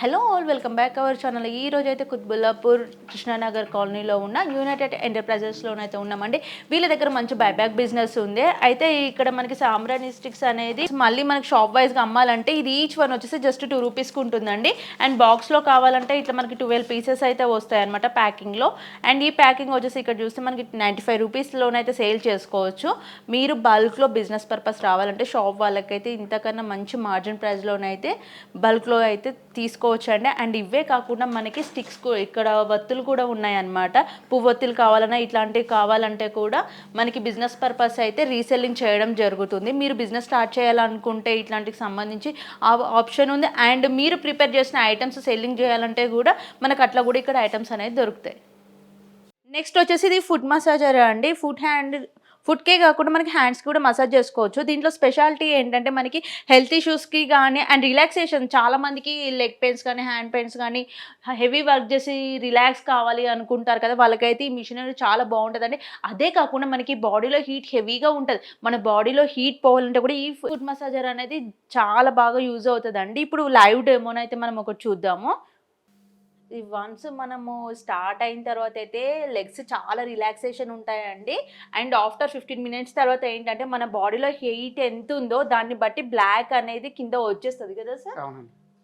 Hello all welcome back our channel. ఈ రోజు అయితే కుత్బుల్లాపూర్ కృష్ణానగర్ కాలనీలో ఉన్న యునైటెడ్ ఎంటర్ప్రైజెస్లోనైతే ఉన్నామండి. వీళ్ళ దగ్గర మంచి బైబ్యాక్ బిజినెస్ ఉంది. అయితే ఇక్కడ మనకి సాంబ్రాణి స్టిక్స్ అనేది మళ్ళీ మనకి షాప్ వైజ్గా అమ్మాలంటే ఇది ఈచ్ వన్ వచ్చేసి జస్ట్ టూ రూపీస్కి ఉంటుందండి. అండ్ బాక్స్లో కావాలంటే ఇట్లా మనకి ట్వెల్వ్ పీసెస్ అయితే వస్తాయి అనమాట ప్యాకింగ్లో అండ్ ఈ ప్యాకింగ్ వచ్చేసి ఇక్కడ చూస్తే మనకి నైంటీ ఫైవ్ రూపీస్లోనైతే సేల్ చేసుకోవచ్చు. మీరు బల్క్లో బిజినెస్ పర్పస్ రావాలంటే షాప్ వాళ్ళకైతే ఇంతకన్నా మంచి మార్జిన్ ప్రైస్లోనైతే బల్క్లో అయితే తీసుకో తీసుకోవచ్చు అండి. అండ్ ఇవే కాకుండా మనకి స్టిక్స్ ఇక్కడ వత్తులు కూడా ఉన్నాయన్నమాట. పువ్వొత్తులు కావాలన్నా ఇట్లాంటివి కావాలంటే కూడా మనకి బిజినెస్ పర్పస్ అయితే రీసెల్లింగ్ చేయడం జరుగుతుంది. మీరు బిజినెస్ స్టార్ట్ చేయాలనుకుంటే ఇట్లాంటికి సంబంధించి ఆ ఆప్షన్ ఉంది. అండ్ మీరు ప్రిపేర్ చేసిన ఐటమ్స్ సెల్లింగ్ చేయాలంటే కూడా మనకు అట్లా కూడా ఇక్కడ ఐటమ్స్ అనేది దొరుకుతాయి. నెక్స్ట్ వచ్చేసి ఇది ఫుడ్ మసాజర్ అండి. ఫుడ్ హ్యాండ్ ఫుడ్కే కాకుండా మనకి హ్యాండ్స్ కూడా మసాజ్ చేసుకోవచ్చు. దీంట్లో స్పెషాలిటీ ఏంటంటే మనకి హెల్త్ ఇష్యూస్కి కానీ అండ్ రిలాక్సేషన్ చాలామందికి లెగ్ పెయిన్స్ కానీ హ్యాండ్ పెయిన్స్ కానీ హెవీ వర్క్ చేసి రిలాక్స్ కావాలి అనుకుంటారు కదా వాళ్ళకైతే ఈ మిషనరీ చాలా బాగుంటుందండి. అదే కాకుండా మనకి బాడీలో హీట్ హెవీగా ఉంటుంది. మన బాడీలో హీట్ పోవాలంటే కూడా ఈ ఫుడ్ మసాజర్ అనేది చాలా బాగా యూజ్ అవుతుందండి. ఇప్పుడు లైవ్ డెమోనైతే మనం ఒకటి చూద్దాము. వన్స్ మనము స్టార్ట్ అయిన తర్వాత అయితే లెగ్స్ చాలా రిలాక్సేషన్ ఉంటాయండి. అండ్ ఆఫ్టర్ ఫిఫ్టీన్ మినిట్స్ తర్వాత ఏంటంటే మన బాడీలో హెయిట్ ఎంత ఉందో దాన్ని బట్టి బ్లాక్ అనేది కింద వచ్చేస్తుంది కదా సార్? అవునండి.